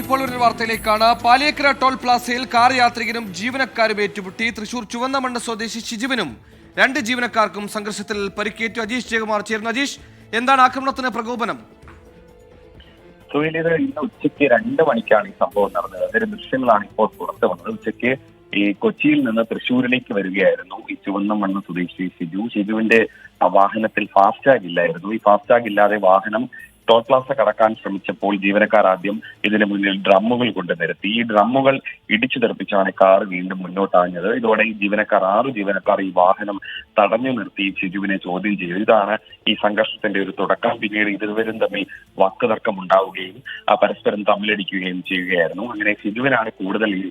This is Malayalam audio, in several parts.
ഇപ്പോൾ ഒരു വാർത്തയിലേക്കാണ്. പാലിയക്കര ടോൾ പ്ലാസയിൽ കാർ യാത്രികനും ജീവനക്കാരും ഏറ്റുമുട്ടി. തൃശൂർ ചുവന്നമണ്ണ് സ്വദേശി ഷിജുവിനും രണ്ട് ജീവനക്കാർക്കും സംഘർഷത്തിൽ പരിക്കേറ്റു അജീഷ് ജയകുമാർ. ചേർന്നു അജീഷ് എന്താണ് ആക്രമണത്തിന് പ്രകോപനം? സുഹേൽ ഇത് ഇന്ന് ഉച്ചയ്ക്ക് രണ്ട് മണിക്കാണ് ഈ സംഭവം നടന്നത്. അതിന്റെ ദൃശ്യങ്ങളാണ് ഇപ്പോൾ പുറത്തു വന്നത്. ഉച്ചയ്ക്ക് ഈ കൊച്ചിയിൽ നിന്ന് തൃശ്ശൂരിലേക്ക് വരികയായിരുന്നു ഈ ചുവന്ന മണ്ണ് സ്വദേശി ഷിജു. ഷിജുവിന്റെ വാഹനത്തിൽ ഫാസ്ടാഗ് ഇല്ലായിരുന്നു. ഈ ഫാസ്ടാഗ് ഇല്ലാതെ വാഹനം ടോൾ പ്ലാസ കടക്കാൻ ശ്രമിച്ചപ്പോൾ ജീവനക്കാർ ആദ്യം ഇതിന് മുന്നിൽ ഡ്രമ്മുകൾ കൊണ്ട് നിരത്തി. ഈ ഡ്രമ്മുകൾ ഇടിച്ചു തെറിപ്പിച്ചാണ് കാർ വീണ്ടും മുന്നോട്ടാഞ്ഞത്. ഇതോടെ ഈ ജീവനക്കാർ ആറ് ജീവനക്കാർ ഈ വാഹനം തടഞ്ഞു നിർത്തി ഷിജുവിനെ ചോദ്യം ചെയ്തു. ഇതാണ് ഈ സംഘർഷത്തിന്റെ ഒരു തുടക്കം. പിന്നീട് ഇരുവരും തമ്മിൽ വാക്കുതർക്കം ഉണ്ടാവുകയും പരസ്പരം തമ്മിലടിക്കുകയും ചെയ്യുകയായിരുന്നു. അങ്ങനെ ഷിജുവിനാണ് കൂടുതൽ ഈ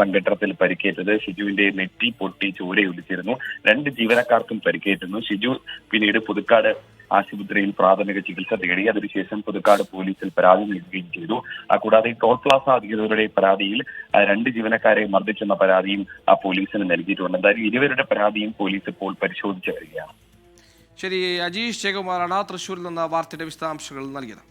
സംഘട്ടനത്തിൽ പരിക്കേറ്റത്. ഷിജുവിന്റെ നെറ്റി പൊട്ടി ചോരയൊലിച്ചിരുന്നു. രണ്ട് ജീവനക്കാർക്കും പരിക്കേറ്റുന്നു ഷിജു പിന്നീട് പുതുക്കാട് ആശുപത്രിയിൽ പ്രാഥമിക ചികിത്സ തേടി അതിനുശേഷം പുതുക്കാട് പോലീസിൽ പരാതി നൽകുകയും ചെയ്തു. കൂടാതെ ടോൾ പ്ലാസ അധികൃതരുടെ പരാതിയിൽ രണ്ട് ജീവനക്കാരെ മർദ്ദിച്ചെന്ന പരാതിയും ആ പോലീസിന് നൽകിയിട്ടുണ്ട്. എന്തായാലും ഇരുവരുടെ പരാതിയും പോലീസ് ഇപ്പോൾ പരിശോധിച്ചു വരികയാണ്. ശരി അജീഷ് ജയകുമാറാണ് തൃശൂരിൽ നിന്ന് വാർത്തയുടെ വിശദാംശങ്ങൾ നൽകിയത്.